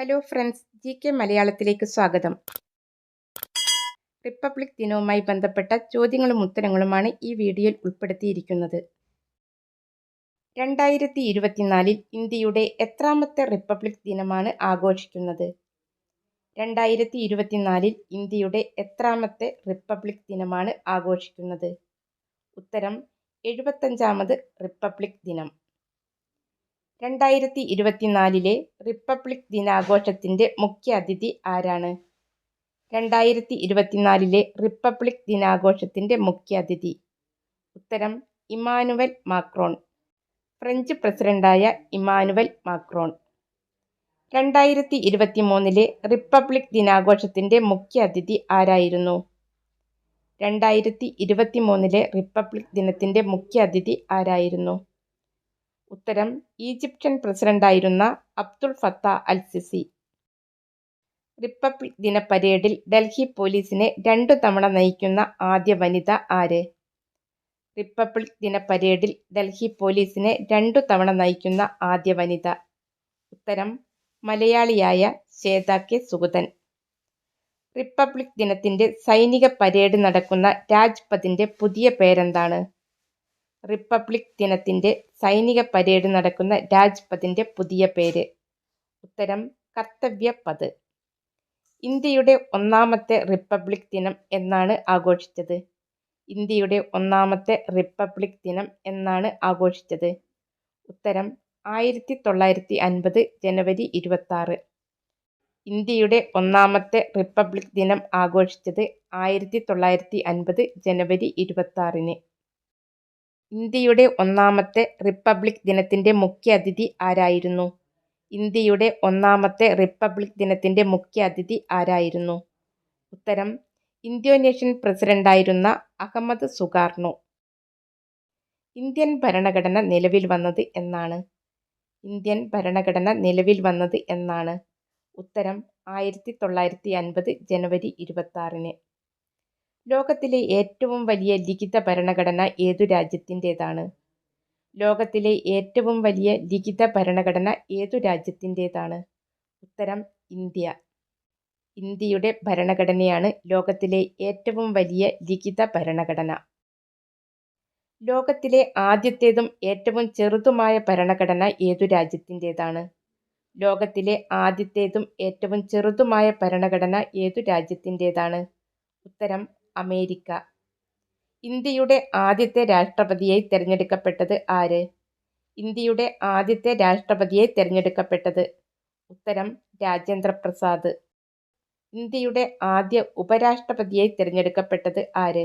Hello friends G K മലയാളത്തിലേക്ക് സ്വാഗതം. Republic ദിനവുമായി ബന്ധപ്പെട്ട ചോദ്യങ്ങളും ഉത്തരങ്ങളുമാണ് ഈ വീഡിയോയിൽ ഉൾപ്പെടുത്തിയിരിക്കുന്നത്. രണ്ടായിരത്തി ഇരുപത്തിനാലിൽ ഇന്ത്യയുടെ എത്രാമത്തെ റിപ്പബ്ലിക് ദിനമാണ് ആഘോഷിക്കുന്നത്? രണ്ടായിരത്തി ഇരുപത്തിനാലിൽ ഇന്ത്യയുടെ എത്രാമത്തെ റിപ്പബ്ലിക് ദിനമാണ് ആഘോഷിക്കുന്നത്? ഉത്തരം എഴുപത്തഞ്ചാമത് റിപ്പബ്ലിക് ദിനം. രണ്ടായിരത്തി ഇരുപത്തിനാലിലെ റിപ്പബ്ലിക് ദിനാഘോഷത്തിന്റെ മുഖ്യ അതിഥി ആരാണ്? രണ്ടായിരത്തി ഇരുപത്തിനാലിലെ റിപ്പബ്ലിക് ദിനാഘോഷത്തിന്റെ മുഖ്യ അതിഥി. ഉത്തരം ഇമാനുവൽ മാക്രോൺ. ഫ്രഞ്ച് പ്രസിഡന്റായ ഇമാനുവൽ മാക്രോൺ. രണ്ടായിരത്തി ഇരുപത്തി മൂന്നിലെ റിപ്പബ്ലിക് ദിനാഘോഷത്തിന്റെ മുഖ്യ അതിഥി ആരായിരുന്നു? രണ്ടായിരത്തി ഇരുപത്തി മൂന്നിലെ റിപ്പബ്ലിക് ദിനത്തിന്റെ മുഖ്യ അതിഥി ആരായിരുന്നു? ഉത്തരം ഈജിപ്ഷ്യൻ പ്രസിഡന്റായിരുന്ന Abdel Fattah al Sisi republic ദിന പരേഡിൽ ഡൽഹി പോലീസിനെ രണ്ടു തവണ നയിക്കുന്ന ആദ്യ വനിത ആര്? റിപ്പബ്ലിക് ദിന പരേഡിൽ ഡൽഹി പോലീസിനെ രണ്ടു തവണ നയിക്കുന്ന ആദ്യ വനിത. ഉത്തരം മലയാളിയായ ശ്വേത കെ. സുഗതൻ. റിപ്പബ്ലിക് ദിനത്തിന്റെ സൈനിക പരേഡ് നടക്കുന്ന രാജ്പഥിന്റെ പുതിയ പേരെന്താണ്? റിപ്പബ്ലിക് ദിനത്തിന്റെ സൈനിക പരേഡ് നടക്കുന്ന രാജ്പഥിന്റെ പുതിയ പേര്. ഉത്തരം കർത്തവ്യ പഥ് ഇന്ത്യയുടെ ഒന്നാമത്തെ റിപ്പബ്ലിക് ദിനം എന്നാണ് ആഘോഷിച്ചത്. ഇന്ത്യയുടെ ഒന്നാമത്തെ റിപ്പബ്ലിക് ദിനം എന്നാണ് ആഘോഷിച്ചത്. ഉത്തരം ആയിരത്തി തൊള്ളായിരത്തി അൻപത് ജനുവരി ഇരുപത്താറ്. ഇന്ത്യയുടെ ഒന്നാമത്തെ റിപ്പബ്ലിക് ദിനം ആഘോഷിച്ചത് ആയിരത്തി തൊള്ളായിരത്തി അൻപത് ജനുവരി ഇരുപത്താറിന്. ഇന്ത്യയുടെ ഒന്നാമത്തെ റിപ്പബ്ലിക് ദിനത്തിന്റെ മുഖ്യ അതിഥി ആരായിരുന്നു? ഇന്ത്യയുടെ ഒന്നാമത്തെ റിപ്പബ്ലിക് ദിനത്തിന്റെ മുഖ്യ അതിഥി ആരായിരുന്നു? ഉത്തരം ഇന്തോനേഷ്യൻ പ്രസിഡന്റായിരുന്ന അഹമ്മദ് സുകാർണോ ഇന്ത്യൻ ഭരണഘടന നിലവിൽ വന്നത് എന്നാണ്. ഇന്ത്യൻ ഭരണഘടന നിലവിൽ വന്നത് എന്നാണ്. ഉത്തരം ആയിരത്തി തൊള്ളായിരത്തി അൻപത് ജനുവരി ഇരുപത്താറിന്. ലോകത്തിലെ ഏറ്റവും വലിയ ലിഖിത ഭരണഘടന ഏതു രാജ്യത്തിന്റേതാണ്? ലോകത്തിലെ ഏറ്റവും വലിയ ലിഖിത ഭരണഘടന ഏതു രാജ്യത്തിന്റേതാണ്? ഉത്തരം ഇന്ത്യ. ഇന്ത്യയുടെ ഭരണഘടനയാണ് ലോകത്തിലെ ഏറ്റവും വലിയ ലിഖിത ഭരണഘടന. ലോകത്തിലെ ആദ്യത്തേതും ഏറ്റവും ചെറുതുമായ ഭരണഘടന ഏതു രാജ്യത്തിന്റേതാണ്? ലോകത്തിലെ ആദ്യത്തേതും ഏറ്റവും ചെറുതുമായ ഭരണഘടന ഏതു രാജ്യത്തിന്റേതാണ്? ഉത്തരം അമേരിക്ക. ഇന്ത്യയുടെ ആദ്യത്തെ രാഷ്ട്രപതിയായി തിരഞ്ഞെടുക്കപ്പെട്ടത് ആര്? ഇന്ത്യയുടെ ആദ്യത്തെ രാഷ്ട്രപതിയായി തിരഞ്ഞെടുക്കപ്പെട്ടത് ഉത്തരം രാജേന്ദ്ര പ്രസാദ്. ഇന്ത്യയുടെ ആദ്യ ഉപരാഷ്ട്രപതിയായി തിരഞ്ഞെടുക്കപ്പെട്ടത് ആര്?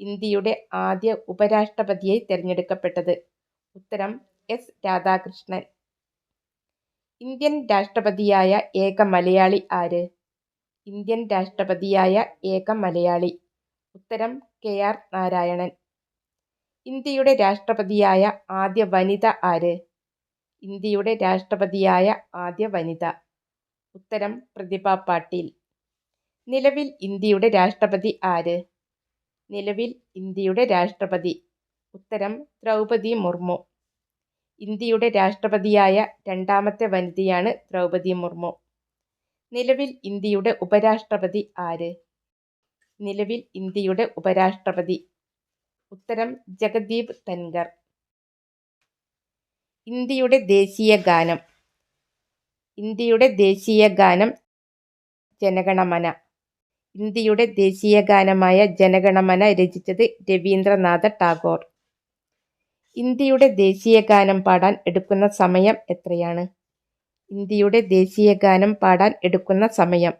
ഇന്ത്യയുടെ ആദ്യ ഉപരാഷ്ട്രപതിയായി തിരഞ്ഞെടുക്കപ്പെട്ടത് ഉത്തരം എസ് രാധാകൃഷ്ണൻ. ഇന്ത്യൻ രാഷ്ട്രപതിയായ ഏക മലയാളി ആര്? ഇന്ത്യൻ രാഷ്ട്രപതിയായ ഏക മലയാളി. ഉത്തരം കെ ആർ നാരായണൻ. ഇന്ത്യയുടെ രാഷ്ട്രപതിയായ ആദ്യ വനിത ആര്? ഇന്ത്യയുടെ രാഷ്ട്രപതിയായ ആദ്യ വനിത. ഉത്തരം പ്രതിഭ പാട്ടീൽ. നിലവിൽ ഇന്ത്യയുടെ രാഷ്ട്രപതി ആര്? നിലവിൽ ഇന്ത്യയുടെ രാഷ്ട്രപതി. ഉത്തരം ദ്രൗപദി മുർമു. ഇന്ത്യയുടെ രാഷ്ട്രപതിയായ രണ്ടാമത്തെ വനിതയാണ് ദ്രൗപദി മുർമു. നിലവിൽ ഇന്ത്യയുടെ ഉപരാഷ്ട്രപതി ആര്? നിലവിൽ ഇന്ത്യയുടെ ഉപരാഷ്ട്രപതി. ഉത്തരം ജഗദീപ് തൻഗർ ഇന്ത്യയുടെ ദേശീയ ഗാനം. ഇന്ത്യയുടെ ദേശീയ ഗാനം ജനഗണമന. ഇന്ത്യയുടെ ദേശീയ ഗാനമായ ജനഗണമന രചിച്ചത് രവീന്ദ്രനാഥ ടാഗോർ. ഇന്ത്യയുടെ ദേശീയ ഗാനം പാടാൻ എടുക്കുന്ന സമയം എത്രയാണ്? ഇന്ത്യയുടെ ദേശീയഗാനം പാടാൻ എടുക്കുന്ന സമയം.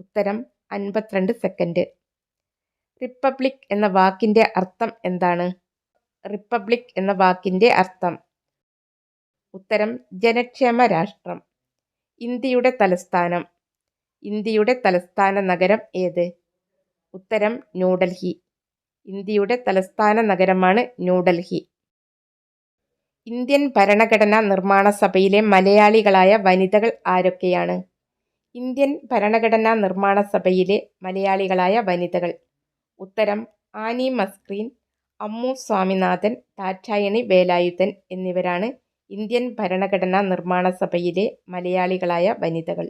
ഉത്തരം അൻപത്തിരണ്ട് സെക്കൻഡ് റിപ്പബ്ലിക് എന്ന വാക്കിന്റെ അർത്ഥം എന്താണ്? റിപ്പബ്ലിക് എന്ന വാക്കിന്റെ അർത്ഥം. ഉത്തരം ജനക്ഷേമ രാഷ്ട്രം. ഇന്ത്യയുടെ തലസ്ഥാനം. ഇന്ത്യയുടെ തലസ്ഥാന നഗരം ഏത്? ഉത്തരം ന്യൂഡൽഹി. ഇന്ത്യയുടെ തലസ്ഥാന നഗരമാണ് ന്യൂഡൽഹി. ഇന്ത്യൻ ഭരണഘടനാ നിർമ്മാണ സഭയിലെ മലയാളികളായ വനിതകൾ ആരൊക്കെയാണ് ഇന്ത്യൻ ഭരണഘടനാ നിർമ്മാണ സഭയിലെ മലയാളികളായ വനിതകൾ ഉത്തരം ആനി മസ്ക്രീൻ അമ്മു സ്വാമിനാഥൻ താറ്റായണി വേലായുധൻ എന്നിവരാണ് ഇന്ത്യൻ ഭരണഘടനാ നിർമ്മാണ സഭയിലെ മലയാളികളായ വനിതകൾ.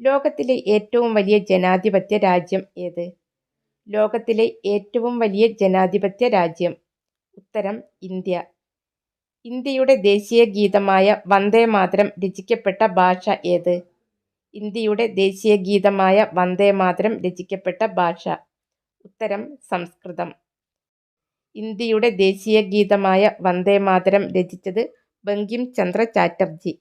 ലോകത്തിലെ ഏറ്റവും വലിയ ജനാധിപത്യ രാജ്യം ഏത്? ലോകത്തിലെ ഏറ്റവും വലിയ ജനാധിപത്യ രാജ്യം. ഉത്തരം ഇന്ത്യ. ഇന്ത്യയുടെ ദേശീയ ഗീതമായ വന്ദേ മാതരം രചിക്കപ്പെട്ട ഭാഷ ഏത്? ഇന്ത്യയുടെ ദേശീയ ഗീതമായ വന്ദേ മാതരം രചിക്കപ്പെട്ട ഭാഷ. ഉത്തരം സംസ്കൃതം. ഇന്ത്യയുടെ ദേശീയ ഗീതമായ വന്ദേ മാതരം രചിച്ചത് ബങ്കിം ചന്ദ്ര ചാറ്റർജി.